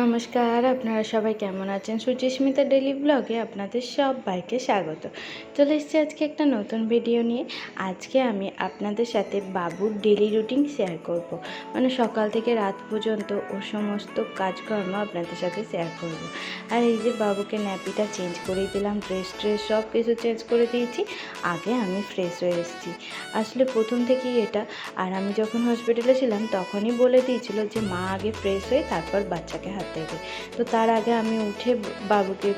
নমস্কার, আপনারা সবাই কেমন আছেন? সুচিস্মিতা ডেলি ব্লগে আপনাদের সবাইকে স্বাগত। চলে এসেছি আজকে একটা নতুন ভিডিও নিয়ে। আজকে আমি আপনাদের সাথে বাবুর ডেলি রুটিন শেয়ার করব। মানে সকাল থেকে রাত পর্যন্ত ও সমস্ত কাজকর্ম আপনাদের সাথে শেয়ার করব। আর এই যে বাবুকে ন্যাপিটা চেঞ্জ করে দিলাম ড্রেস ট্রেস সব কিছু চেঞ্জ করে দিয়েছি, আগে আমি ফ্রেশ হয়ে এসেছি। আসলে প্রথম থেকেই এটা। আর আমি যখন হসপিটালে ছিলাম, তখনই বলে দিয়েছিল যে, মা, আগে ফ্রেশ হয়ে তারপর বাচ্চাকে হাত দেবে তো তার আগে আমি উঠে বাবুকে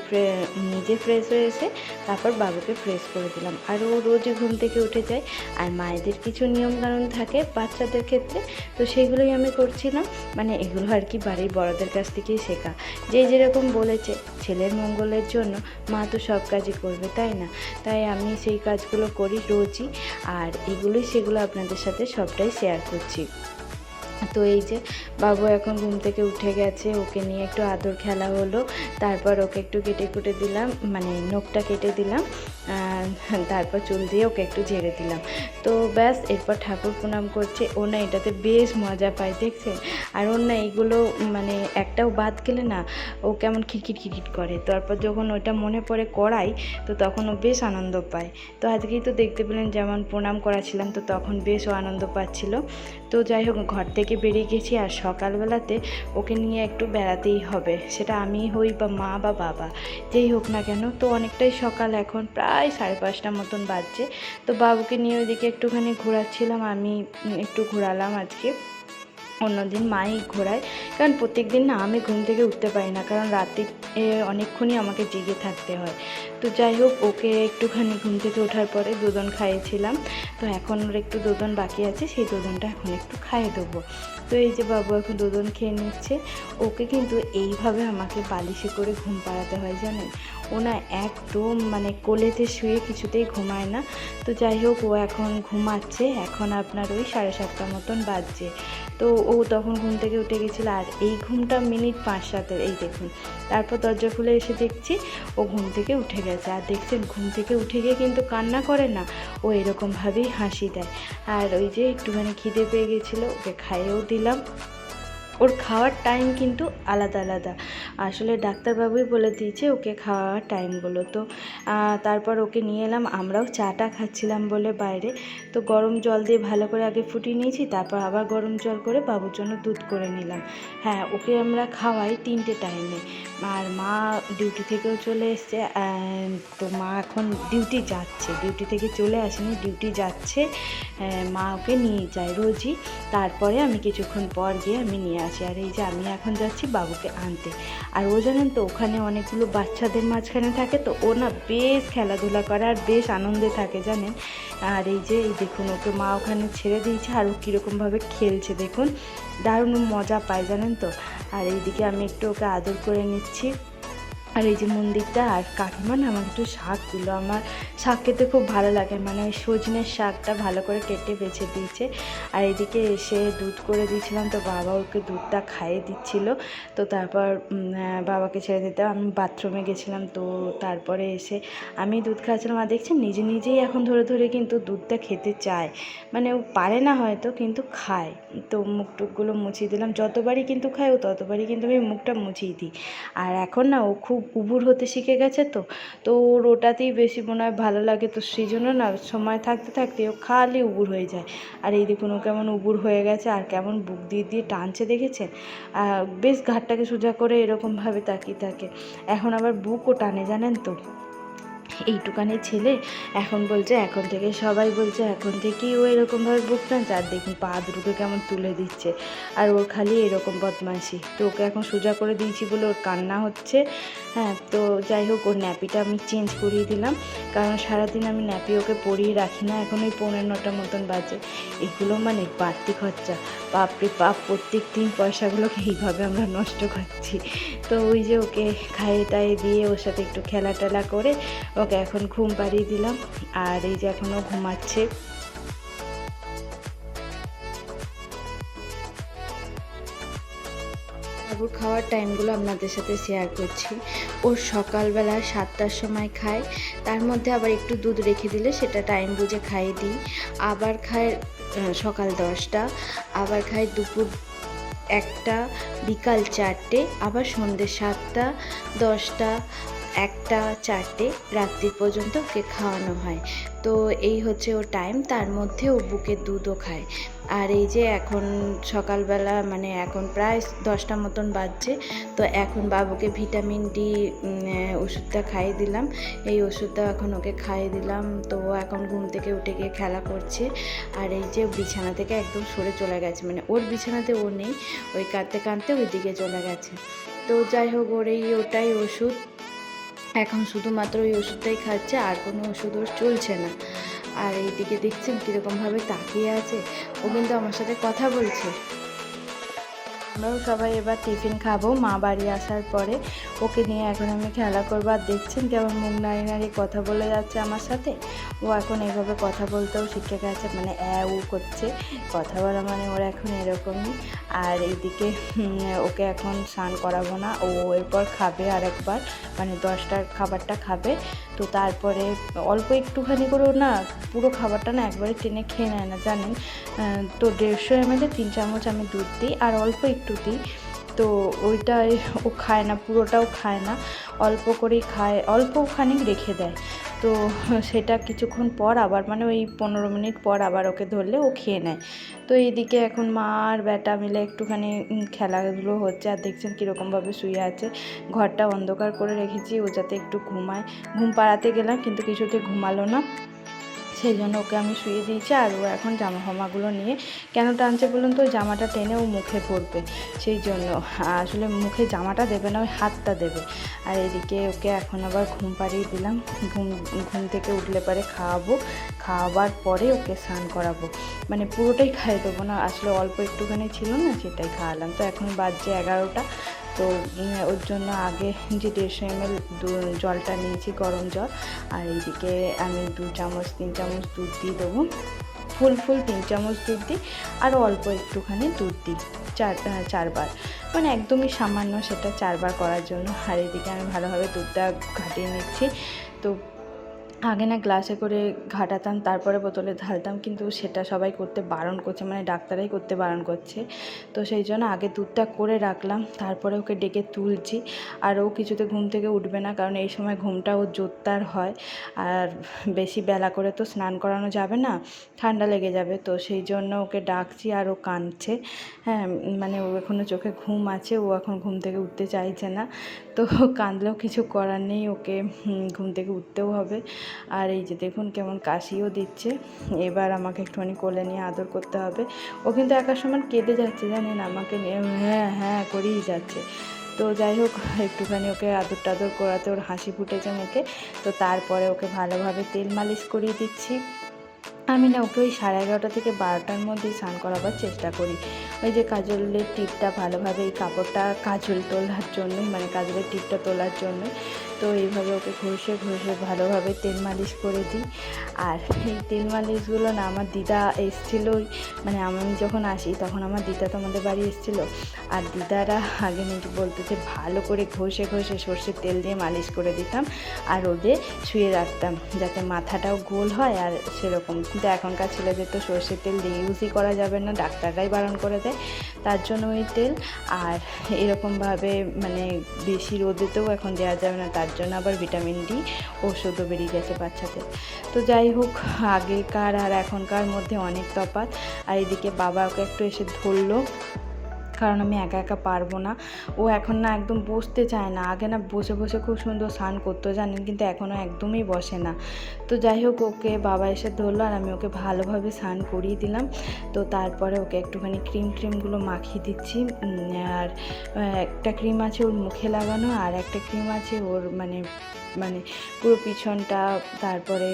নিজে ফ্রেশ হয়ে এসে তারপর বাবুকে ফ্রেশ করে দিলাম। আর ও রোজই ঘুম থেকে উঠে যায়। আর মায়েদের কিছু নিয়মকানুন থাকে বাচ্চাদের ক্ষেত্রে। তো সেগুলোই আমি করছিলাম মানে এগুলো আর কি বাড়ির বড়দের কাছ থেকেই শেখা। যে যেরকম বলেছে, ছেলের মঙ্গলের জন্য মা তো সব কাজই করবে, তাই না? তাই আমি সেই কাজগুলো করি রোজই। আর এগুলোই সেগুলো আপনাদের সাথে সবটাই শেয়ার করছি। তো এই যে বাবু এখন ঘুম থেকে উঠে গেছে, ওকে নিয়ে একটু আদর খেলা হলো, তারপর ওকে একটু কেটে কুটে দিলাম মানে নখটা কেটে দিলাম তারপর চুল দিয়ে ওকে একটু ঝেড়ে দিলাম। তো ব্যাস, এরপর ঠাকুর প্রণাম করছে। ও না এটাতে বেশ মজা পায় দেখছে আর ওর না এইগুলো মানে একটাও বাদ গেলে না, ও কেমন খিটখিট খিটখিট করে। তারপর যখন ওটা মনে পড়ে করাই তো তখন ও বেশ আনন্দ পায়। তো আজকেই তো দেখতে পেলেন যেমন প্রণাম করাছিলাম, তো তখন বেশ ও আনন্দ পাচ্ছিল। তো যাই হোক, ঘর থেকে বেরিয়ে গেছি আর সকালবেলাতে ওকে নিয়ে একটু বেড়াতেই হবে। সেটা আমি হই বা মা বা বাবা, যেই হোক না কেন। তো অনেকটাই সকাল এখন, প্রায় সাড়ে পাঁচটা মতন বাজছে। তো বাবুকে নিয়ে ওইদিকে একটুখানি ঘোরাচ্ছিলাম, আমি একটু ঘোরালাম আজকে। অন্যদিন মাই ঘোরায়। কারণ প্রত্যেক দিন না আমি ঘুম থেকে উঠতে পারি না, কারণ রাতে অনেকক্ষণই আমাকে জেগে থাকতে হয়। তো যাই হোক, ওকে একটুখানি ঘুম থেকে ওঠার পরে দুধন খাইয়েছিলাম। তো এখন ওর একটু দুধন বাকি আছে, সেই দুধনটা এখন একটু খাইয়ে দেবো। তো এই যে বাবু এখন দুধন খেয়ে নিচ্ছে, ওকে কিন্তু এইভাবে আমাকে বালিশে করে ঘুম পাড়াতে হয় জানেন? ও না একদম মানে কোলেতে শুয়ে কিছুতেই ঘুমায় না। তো যাই হোক, ও এখন ঘুমাচ্ছে, এখন আপনার ওই সাড়ে সাতটা মতন বাজছে। তো ও তখন ঘুম থেকে উঠে গেছিল আর এই ঘুমটা মিনিট পাঁচ সাতের, এই দেখুন। তারপর দরজা খুলে এসে দেখছি ও ঘুম থেকে উঠে গেছে। আর দেখছেন, ঘুম থেকে উঠে গিয়ে কিন্তু কান্না করে না, ও এরকমভাবেই হাসি দেয়। আর ওই যে একটুখানি খিদে পেয়ে গেছিল, ওকে খাইয়েও দিলাম। ওর খাওয়ার টাইম কিন্তু আলাদা আলাদা। আসলে ডাক্তারবাবুই বলে দিয়েছে, ওকে খাওয়ার টাইমগুলো। তো তারপর ওকে নিয়ে এলাম। আমরাও চাটা খাচ্ছিলাম বলে বাইরে। তো গরম জল দিয়ে ভালো করে আগে ফুটিয়ে নিয়েছি, তারপর আবার গরম জল করে বাবুর জন্য দুধ করে নিলাম। হ্যাঁ ওকে আমরা খাওয়াই তিনটে টাইমে আর মা ডিউটি থেকেও চলে এসছে তো মা এখন ডিউটি যাচ্ছে। ডিউটি থেকে চলে আসেনি ডিউটি যাচ্ছে মা ওকে নিয়ে যায় রোজই। তারপরে আমি কিছুক্ষণ পর গিয়ে আমি নিয়ে আসি। আর এই যে আমি এখন যাচ্ছি বাবুকে আনতে। আর ও জানেন তো, ওখানে অনেকগুলো বাচ্চাদের মাঝখানে থাকে তো, ও না বেশ খেলাধুলা করে আর বেশ আনন্দে থাকে জানেন। আর এই যে দেখুন, ওকে মা ওখানে ছেড়ে দিয়েছে। আর ও কীরকমভাবে খেলছে, দেখুন। দারুণ মজা পায় জানেন তো? আর এইদিকে আমি একটু ওকে আদর করে নিচ্ছি। আর এই যে মন্দিরটা আর কাকিমা না একটু শাক দিল। আমার শাক খেতে খুব ভালো লাগে। মানে ওই সজনের শাকটা ভালো করে কেটে বেছে দিয়েছে। আর এদিকে এসে দুধ করে দিয়েছিলাম। তো বাবা ওকে দুধটা খাইয়ে দিচ্ছিল। তো তারপর বাবাকে ছেড়ে দিতে আমি বাথরুমে গেছিলাম। তো তারপরে এসে আমি দুধ খাচ্ছিলাম আর দেখছি নিজে নিজেই এখন ধরে ধরে কিন্তু দুধটা খেতে চায়। মানে ও পারে না হয়তো, কিন্তু খায়। তো মুখ টুকগুলো মুছিয়ে দিলাম। যতবারই কিন্তু খায় ও ততবারই কিন্তু আমি মুখটা মুছিয়ে দিই। আর এখন না ও খুব উবুর হতে শিখে গেছে তো তো ওর ওটাতেই বেশি মনে হয় ভালো লাগে তো সেই জন্য না সময় থাকতে থাকতে ও খালি উবুর হয়ে যায়। আর এই দেখুন ও কেমন উবুর হয়ে গেছে আর কেমন বুক দিয়ে দিয়ে টানছে দেখেছেন? বেশ ঘাটটাকে সোজা করে এরকমভাবে তাকিয়ে থাকে। এখন আবার বুকও টানে জানেন তো? এইটুকানি ছেলে এখন বলছে, এখন থেকে সবাই বলছে, এখন থেকেই ও এরকমভাবে বুক টানছে। আর দেখুন পা দুটোকে কেমন তুলে দিচ্ছে। আর ওর খালি এরকম বদমাইশি। তো ওকে এখন সোজা করে দিয়েছি বলে ওর কান্না হচ্ছে। হ্যাঁ তো যাই হোক, ওর ন্যাপিটা আমি চেঞ্জ করিয়ে দিলাম। কারণ সারাদিন আমি ন্যাপি ওকে পরিয়ে রাখি না, এখন ওই পনেরো নটা মতন বাজে। এগুলো মানে বাড়তি খরচা। বাপরে বাপ প্রত্যেক দিন পয়সাগুলোকে এইভাবে আমরা নষ্ট করছি। তো ওই যে ওকে খাইয়ে টাইয়ে দিয়ে ওর সাথে একটু খেলা টেলা করে ওকে এখন ঘুম পাড়িয়ে দিলাম। আর এই যে এখনও ঘুমাচ্ছে। বাবুর খাওয়ার টাইমগুলো আপনাদের সাথে শেয়ার করছি। ও সকালবেলা সাতটার সময় খায়, তার মধ্যে আবার একটু দুধ রেখে দিলে সেটা টাইম বুঝে খাইয়ে দিই। আবার খায় সকাল দশটা, আবার খায় দুপুর একটা, বিকাল চারটে, আবার সন্ধ্যে সাতটা, দশটা একটা চারটে রাত্রি পর্যন্ত ওকে খাওয়ানো হয়। তো এই হচ্ছে ওর টাইম তার মধ্যে ও বুকের দুধও খায়। আর এই যে এখন সকালবেলা মানে এখন প্রায় দশটা মতন বাজছে, তো এখন বাবুকে ভিটামিন ডি ওষুধটা খাইয়ে দিলাম। এই ওষুধটা এখন ওকে খাইয়ে দিলাম। তো ও এখন ঘুম থেকে উঠে গিয়ে খেলা করছে। আর এই যে বিছানা থেকে একদম সরে চলে গেছে। মানে ওর বিছানাতে ও নেই, ওই কাঁদতে কাঁদতে ওই দিকে চলে গেছে। তো যাই হোক, ওর এই ওটাই ওষুধ। এখন শুধুমাত্র ওই ওষুধটাই খাচ্ছে, আর কোনো ওষুধ ওর চলছে না। আর এইদিকে দেখছেন কীরকমভাবে তাকিয়ে আছে। ও কিন্তু আমার সাথে কথা বলছে। আমরাও সবাই এবার টিফিন খাব। মা বাড়ি আসার পরে ওকে নিয়ে এখন আমি খেলা করব। আর দেখছেন কেমন মুখ নাড়ি নাড়ি কথা বলে যাচ্ছে আমার সাথে? ও এখন এইভাবে কথা বলতেও শিখে গেছে মানে উ করছে। কথা বলা মানে ওর এখন এরকমই। আর এইদিকে ওকে এখন স্নান করাবো না। ও এরপর খাবে আর একবার মানে দশটার খাবারটা খাবে। তো তারপরে অল্প একটুখানি করেও না পুরো খাবারটা না একবারে টেনে খেয়ে নেয় না, জানেন? তো দেড়শো এমএলে তিন চামচ আমি দুধ দিই। আর অল্প একটু দিই তো ওইটাই ও খায় না, পুরোটাও খায় না। অল্প করেই খায়, অল্প খানিক রেখে দেয়। তো সেটা কিছুক্ষণ পর আবার মানে ওই পনেরো মিনিট পর আবার ওকে ধরলে ও খেয়ে নেয়। তো এইদিকে এখন মা আর বেটা মিলে একটুখানি খেলাধুলো হচ্ছে আর দেখছেন কীরকমভাবে শুয়ে আছে। ঘরটা অন্ধকার করে রেখেছি, ও যাতে একটু ঘুমায়। ঘুম পাড়াতে গেলাম, কিন্তু কিছুতে ঘুমালো না। সেই জন্য ওকে আমি শুয়ে দিয়েছি আর ও এখন জামা ফামাগুলো নিয়ে কেন টানছে বলুন তো? জামাটা টেনে ও মুখে পড়বে। সেই জন্য আসলে মুখে জামাটা দেবে না, ওই হাতটা দেবে। আর এদিকে ওকে এখন আবার ঘুম পাড়িয়ে দিলাম। ঘুম ঘুম থেকে উঠলে পরে খাওয়াবো। খাওয়াবার পরে ওকে স্নান করাবো। মানে পুরোটাই খাইয়ে দেবো না। আসলে অল্প একটুখানি ছিল না, সেটাই খাওয়ালাম। তো এখন বাজছে এগারোটা। তো ওর জন্য আগে যে দেড়শো এম এল জলটা নিয়েছি, গরম জল, আর এইদিকে আমি দু চামচ, তিন চামচ দুধ দিয়ে দেবো। ফুল ফুল তিন চামচ দুধ দিই, আর অল্প একটুখানি দুধ দিই, চার চারবার। মানে একদমই সামান্য সেটা চারবার করার জন্য। আর এদিকে আমি ভালোভাবে দুধটা ঘাটিয়ে নিচ্ছি। তো আগে না গ্লাসে করে ঘাটাতাম, তারপরে বোতলে ঢালতাম, কিন্তু সেটা সবাই করতে বারণ করছে মানে ডাক্তারাই করতে বারণ করছে। তো সেই জন্য আগে দুধটা করে রাখলাম, তারপরে ওকে ডেকে তুলছি। আর ও কিছুতে ঘুম থেকে উঠবে না, কারণ এই সময় ঘুমটা ও জোরদার হয়। আর বেশি বেলা করে তো স্নান করানো যাবে না, ঠান্ডা লেগে যাবে। তো সেই জন্য ওকে ডাকছি আর ও কাঁদছে। হ্যাঁ মানে ও এখনও চোখে ঘুম আছে, ও এখন ঘুম থেকে উঠতে চাইছে না। তো কাঁদলেও কিছু করার নেই, ওকে ঘুম থেকে উঠতেও হবে। আর এই যে দেখুন কেমন কাশিও দিচ্ছে। এবার আমাকে একটুখানি কোলে নিয়ে আদর করতে হবে। ও কিন্তু একার সময় কেঁদে যাচ্ছে জানেন, আমাকে হ্যাঁ হ্যাঁ করেই যাচ্ছে। তো যাই হোক, একটুখানি ওকে আদর টাদর করাতে ওর হাসি ফুটেছে মুখে। তো তারপরে ওকে ভালোভাবে তেল মালিশ করিয়ে দিচ্ছি। আমি না ওকে ওই সাড়ে এগারোটা থেকে বারোটার মধ্যে স্নান করাবার চেষ্টা করি। ওই যে কাজলের টিপটা ভালোভাবে, এই কাপড়টা কাজল তোলার জন্যই মানে কাজলের টিপটা তোলার জন্য তো এইভাবে ওকে ঘষে ঘষে ভালোভাবে তেল মালিশ করে দিই। আর এই তেল মালিশগুলো না আমার দিদা এসেছিল মানে আমি যখন আসি তখন আমার দিদা তো আমাদের বাড়ি এসেছিল। আর দিদারা আগে নাকি বলতো যে ভালো করে ঘষে ঘষে সর্ষের তেল দিয়ে মালিশ করে দিতাম আর ওদের শুয়ে রাখতাম যাতে মাথাটাও গোল হয় আর সেরকম। কিন্তু এখনকার ছেলেদের তো সর্ষের তেল দিয়ে ইউজই করা যাবে না, ডাক্তাররাই বারণ করে দেয়। তার জন্য ওই তেল আর এরকমভাবে মানে বেশি রোদেতেও এখন দেওয়া যাবে না, তার জন্য আবার ভিটামিন ডি ওষুধও বেরিয়ে গেছে বাচ্চাদের। তো যাই হোক, আগেকার আর এখনকার মধ্যে অনেক তফাৎ। আর এদিকে বাবা ওকে একটু এসে ধরলো। কারণ আমি একা একা পারব না। ও এখন না একদম বসতে চায় না। আগে না বসে বসে খুব সুন্দর স্নান করতো, জানেন? কিন্তু এখনও একদমই বসে না। তো যাই হোক, ওকে বাবা এসে ধরলো আর আমি ওকে ভালোভাবে স্নান করিয়ে দিলাম। তো তারপরে ওকে একটুখানি ক্রিম ট্রিমগুলো মাখিয়ে দিচ্ছি। আর একটা ক্রিম আছে ওর মুখে লাগানো আর একটা ক্রিম আছে ওর মানে মানে পুরো পিছনটা, তারপরে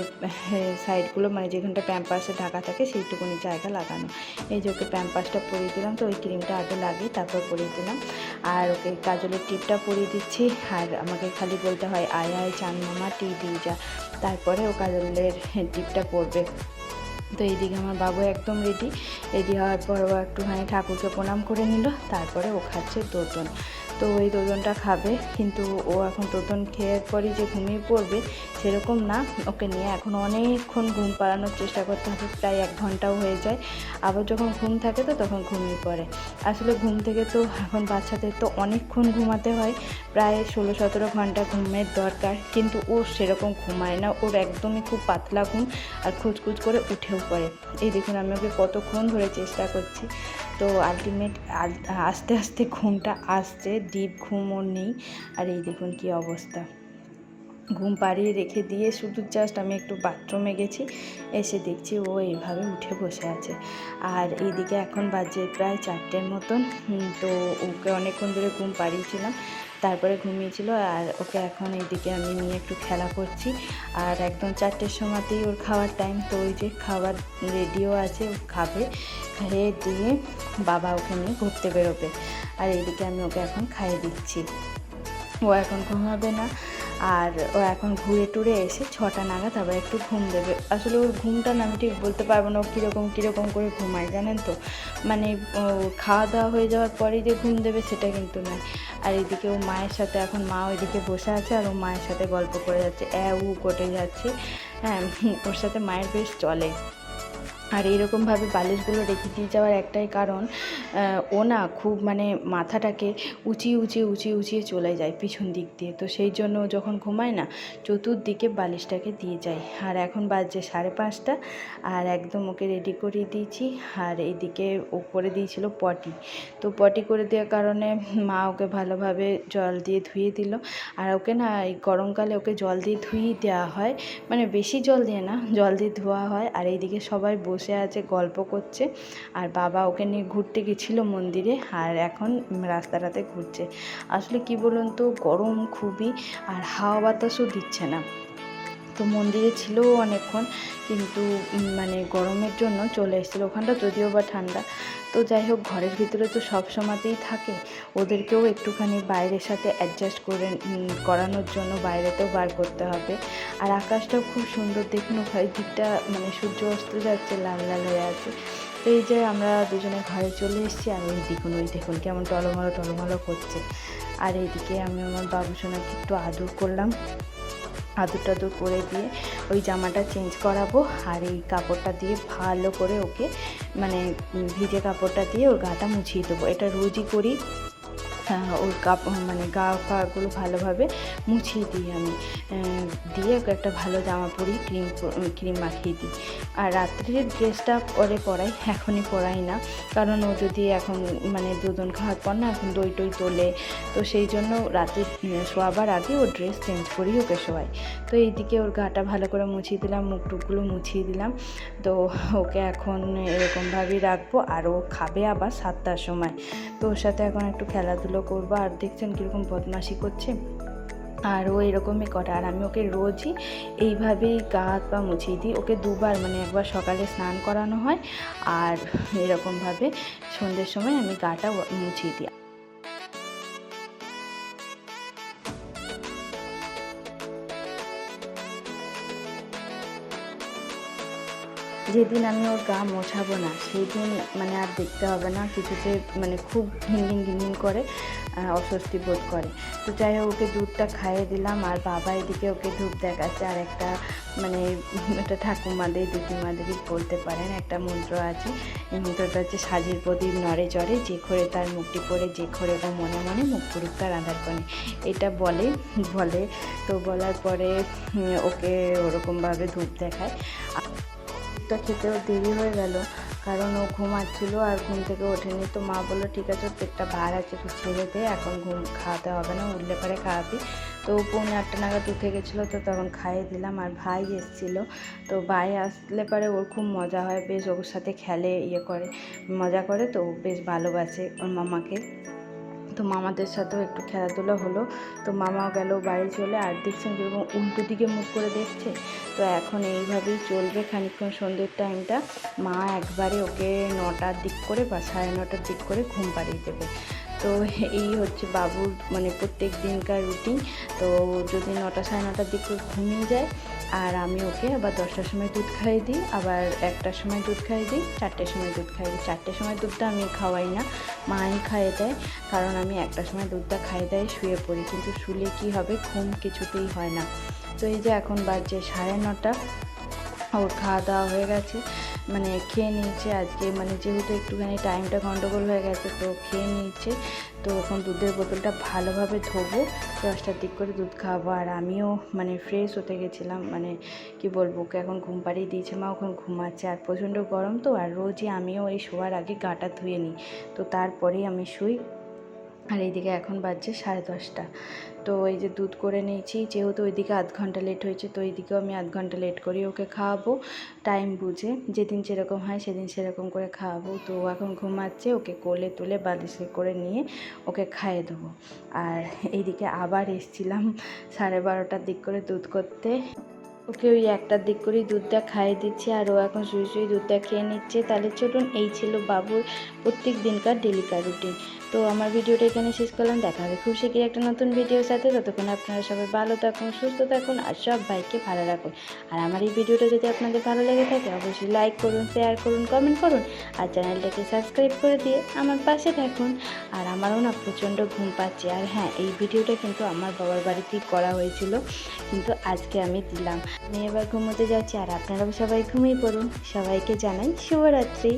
সাইডগুলো মানে যেখানটা প্যাম্পাসে ঢাকা থাকে সেইটুকুনি জায়গা লাগানো। এই যে ওকে প্যাম্পাসটা পরিয়ে দিলাম, তো ওই ক্রিমটা আগে লাগিয়ে তারপর পরিয়ে দিলাম। আর ওকে কাজলের টিপটা পরিয়ে দিচ্ছি, আর আমাকে খালি বলতে হয়, আয় আয়, চান মামা, টি দিয়ে যা। তারপরে ও কাজলের টিপটা পরবে। তো এইদিকে আমার বাবু একদম রেডি রেডি হওয়ার পর ও একটুখানি ঠাকুরকে প্রণাম করে নিল, তারপরে ও খাচ্ছে দোতন তো ওই দোদনটা খাবে। কিন্তু ও এখন দোদন খেয়ে পরই যে ঘুমিয়ে পড়বে, সেরকম না। ওকে নিয়ে এখন অনেকক্ষণ ঘুম পাড়ানোর চেষ্টা করতে হবে, প্রায় এক ঘন্টাও হয়ে যায়। আবার যখন ঘুম থাকে তো তখন ঘুমিয়ে পড়ে। আসলে ঘুম থেকে তো এখন বাচ্চাদের তো অনেকক্ষণ ঘুমাতে হয়, প্রায় ষোলো সতেরো ঘণ্টা ঘুমের দরকার। কিন্তু ও সেরকম ঘুমায় না। ওর একদমই খুব পাতলা ঘুম আর খুচখুচ করে উঠেও পড়ে। এই দেখুন আমি ওকে কতক্ষণ ধরে চেষ্টা করছি। তো আলটিমেট আস্তে আস্তে ঘুমটা আসছে ডিপ ঘুম ওর নেই। আর এই দেখুন কি অবস্থা। ঘুম পাড়িয়ে রেখে দিয়ে শুধু জাস্ট আমি একটু বাথরুমে গেছি, এসে দেখছি ও এইভাবে উঠে বসে আছে। আর এইদিকে এখন বাজে প্রায় চারটের মতন তো ওকে অনেকক্ষণ ধরে ঘুম পাড়িয়েছিলাম। তারপরে ঘুমিয়েছিল আর ওকে এখন এইদিকে আমি নিয়ে একটু খেলা করছি। আর একদম চারটের সময়তেই ওর খাওয়ার টাইম তো ওই যে খাবার রেডিও আছে, ও খাবে। খেয়ে দিয়ে বাবা ওকে নিয়ে ঘুরতে বেরোবে। আর এইদিকে আমি ওকে এখন খাইয়ে দিচ্ছি। ও এখন ঘুমাবে না। আর ও এখন ঘুরে টুরে এসে ছটা নাগাদ আবার একটু ঘুম দেবে। আসলে ওর ঘুমটা না আমি ঠিক বলতে পারব না, ও কীরকম কীরকম করে ঘুমায় জানেন তো? মানে খাওয়া দাওয়া হয়ে যাওয়ার পরেই যে ঘুম দেবে সেটা কিন্তু নয়। আর এদিকে ও মায়ের সাথে, এখন মা ওইদিকে বসে আছে আর ও মায়ের সাথে গল্প করে যাচ্ছে, অ্যা, উ, কোটে যাচ্ছে। হ্যাঁ ওর সাথে মায়ের বেশ চলে। আর এইরকমভাবে বালিশগুলো রেখে দিয়ে যাওয়ার একটাই কারণ ও না খুব মানে মাথাটাকে উঁচিয়ে উঁচিয়ে উঁচিয়ে উঁচিয়ে চলে যায় পিছন দিক দিয়ে। তো সেই জন্য যখন ঘুমায় না, চতুর্দিকে বালিশটাকে দিয়ে যায়। আর এখন বাজছে সাড়ে পাঁচটা আর একদম ওকে রেডি করে দিয়েছি। আর এইদিকে ও করে দিয়েছিল পটি। তো পটি করে দেওয়ার কারণে মা ওকে ভালোভাবে জল দিয়ে ধুয়ে দিল। আর ওকে না এই গরমকালে ওকে জল দিয়ে ধুয়ে দেওয়া হয়। মানে বেশি জল দিয়ে না, জল দিয়ে ধোয়া হয়। আর এইদিকে সবাই বসে আছে, গল্প করছে। আর বাবা ওকে নিয়ে ঘুরতে গেছিল মন্দিরে আর এখন রাস্তাটাতে ঘুরছে। আসলে কি বলুন তো, গরম খুবই আর হাওয়া বাতাসও দিচ্ছে না। তো মন্দিরে ছিল অনেকক্ষণ, কিন্তু মানে গরমের জন্য চলে এসেছিল ওখানটা যদিও বা ঠান্ডা। তো যাই হোক, ঘরের ভিতরে তো সব সময়তেই থাকে। ওদেরকেও একটুখানি বাইরের সাথে অ্যাডজাস্ট করে করানোর জন্য বাইরেতেও বার করতে হবে। আর আকাশটাও খুব সুন্দর, দেখুন ওখানে দিকটা মানে সূর্য অস্ত যাচ্ছে, লাল লাল হয়ে আছে। তো এই যে আমরা দুজনে ঘরে চলে এসেছি, আর ওই দেখুন ওই দেখুন কেমন টলমলো টলমলো করছে। আর এইদিকে আমি আমার বাবু সোনাকে একটু আদর করলাম। আদর টাদুর করে দিয়ে ওই জামাটা চেঞ্জ করাবো আর এই কাপড়টা দিয়ে ভালো করে ওকে মানে ভিজে কাপড়টা দিয়ে ওর গাটা মুছিয়ে দেবো। এটা রোজই করি। ওর কাপ মানে গা পাগুলো ভালোভাবে মুছিয়ে দিই আমি। দিয়ে ওকে একটা ভালো জামা পরি ক্রিম ক্রিম মাখিয়ে দিই। আর রাত্রির ড্রেসটা পরে পরাই, এখনই পরাই না। কারণ ও যদি এখন মানে দুজন খাওয়ার পর না এখন দই টই তোলে, তো সেই জন্য রাতে শোয়াবার আগে ও ড্রেস চেঞ্জ করি ওকে শোয়াই। তো এইদিকে ওর গাটা ভালো করে মুছিয়ে দিলাম মুখ টুকগুলো মুছিয়ে দিলাম। তো ওকে এখন এরকমভাবেই রাখব, আর ও খাবে আবার সাতটার সময়। তো ওর সাথে এখন একটু খেলাধুলো করব আর দেখছেন কীরকম বদমাশি করছে। আর ও এরকমই করে। আর আমি ওকে রোজই এইভাবেই গা হাত পা মুছিয়ে দিই। ওকে দুবার মানে একবার সকালে স্নান করানো হয়। আর এরকমভাবে সন্ধ্যের সময় আমি গাটা মুছিয়ে দিই। যেদিন আমি ওর গা মোছাবো না সেই দিন মানে আর দেখতে হবে না, কিছুতে মানে খুব ঘিনঘিন ঘিনঘিন করে অস্বস্তি বোধ করে। তো যাই হোক, ওকে দুধটা খাইয়ে দিলাম, আর বাবা এদিকে ওকে ধূপ দেখাচ্ছে, আর একটা মানে একটা ঠাকুমাদের দিদিমাদেরই বলতে পারেন, একটা মন্ত্র আছে। এই মন্ত্রটা হচ্ছে সাজির প্রদীপ নড়ে চড়ে, যে ঘরে তার মুখটি পড়ে, যে ঘরে ও মনে মনে মুখ পুরুক তার আধার করে এটা বলে বলে, তো বলার পরে ওকে ওরকমভাবে ধূপ দেখায়। দুধটা খেতেও দেরি হয়ে গেল। কারণ ও ঘুমাচ্ছিল আর ঘুম থেকে ওঠেনি। তো মা বলল, ঠিক আছে, পেটটা বার আছে, একটু ছেড়ে দে। এখন ঘুম খাওয়াতে হবে না, উঠলে পরে খাওয়াবি। তো পৌনে আটটা নাগাদ উঠে গেছিল, তো তখন খাইয়ে দিলাম। আর ভাই এসেছিল। তো ভাই আসলে পরে ওর খুব মজা হয়। বেশ ওর সাথে খেলে ইয়ে করে, মজা করে। তো বেশ ভালোবাসে ওর মামাকে। তো মামাদের সাথেও একটু খেলাধুলা হলো। তো মামা গেল বাড়ি চলে আর দেখছেন কীরকম উল্টো দিকে মুখ করে দেখছে। তো এখন এইভাবেই চলবে খানিকক্ষণ সন্ধ্যের টাইমটা মা একবারে ওকে নটার দিক করে বা সাড়ে নটার দিক করে ঘুম পাড়িয়ে দেবে। তো এই হচ্ছে বাবুর মানে প্রত্যেক দিনকার রুটিন তো যদি নটা সাড়ে নটার দিক করে ঘুমিয়ে যায় আর আমি ওকে আবার দশটার সময় দুধ খাইয়ে দিই, আবার একটার সময় দুধ খাইয়ে দিই, চারটের সময় দুধ খাইয়ে দিই। চারটের সময় দুধটা আমি খাওয়াই না, মাই খাইয়ে দেয়, কারণ আমি একটার সময় দুধটা খাইয়ে দেয়, শুয়ে পড়ি। কিন্তু শুলে কি হবে, ঘুম কিছুতেই হয় না। তো এই যে এখন বাজে সাড়ে নটা, ওর খাওয়া দাওয়া হয়ে গেছে। মানে খেয়ে নিয়েছে আজকে। মানে যেহেতু একটুখানি টাইমটা গন্ডগোল হয়ে গেছে, তো খেয়ে নিয়েছে। তো এখন দুধের বোতলটা ভালোভাবে ধোবো, দশটার দিক করে দুধ খাওয়াবো। আর আমিও মানে ফ্রেশ হতে গেছিলাম মানে কি বলব, ওকে এখন ঘুম পাড়িয়ে দিয়েছে, মা ওখানে ঘুমাচ্ছে। আর প্রচণ্ড গরম তো, আর রোজই আমিও এই শোয়ার আগে গাটা ধুয়ে নিই। তো তারপরেই আমি শুই। আর এইদিকে এখন বাজছে সাড়ে দশটা। তো এই যে দুধ করে নিয়েছি, যেহেতু ওইদিকে আধ ঘণ্টা লেট হয়েছে, তো এইদিকেও আমি আধ ঘণ্টা লেট করি ওকে খাওয়াবো। টাইম বুঝে, যেদিন যেরকম হয় সেদিন সেরকম করে খাওয়াবো। তো এখন ঘুমাচ্ছে, ওকে কোলে তুলে বালিশে করে নিয়ে ওকে খাইয়ে দেবো। আর এইদিকে আবার এসছিলাম সাড়ে বারোটার দিক করে দুধ করতে। ওকে ওই একটার দিক করেই দুধটা খাইয়ে দিচ্ছে আর ও এখন শুয়ে শুয়ে দুধটা খেয়ে নিচ্ছে। তাহলে চলুন, এই ছিল বাবুর প্রত্যেক দিনকার ডেলিকার রুটিন তো আমার ভিডিওটা এখানে শেষ করলাম। দেখা হবে খুব শীঘ্রই একটা নতুন ভিডিওর সাথে। ততক্ষণ আপনারা সবাই ভালো থাকুন, সুস্থ থাকুন আর সব ভাইকে ভালো রাখুন। আর আমার এই ভিডিওটা যদি আপনাদের ভালো লেগে থাকে, অবশ্যই লাইক করুন শেয়ার করুন কমেন্ট করুন আর চ্যানেলটাকে সাবস্ক্রাইব করে দিয়ে আমার পাশে থাকুন। আর আমারও না প্রচণ্ড ঘুম পাচ্ছে। আর হ্যাঁ এই ভিডিওটা কিন্তু আমার বাবার বাড়িতেই করা হয়েছিল। কিন্তু আজকে আমি দিলাম। আমি এবার ঘুমোতে যাচ্ছি আর আপনারাও সবাই ঘুমিয়ে পড়ুন। সবাইকে জানাই শুভরাত্রি।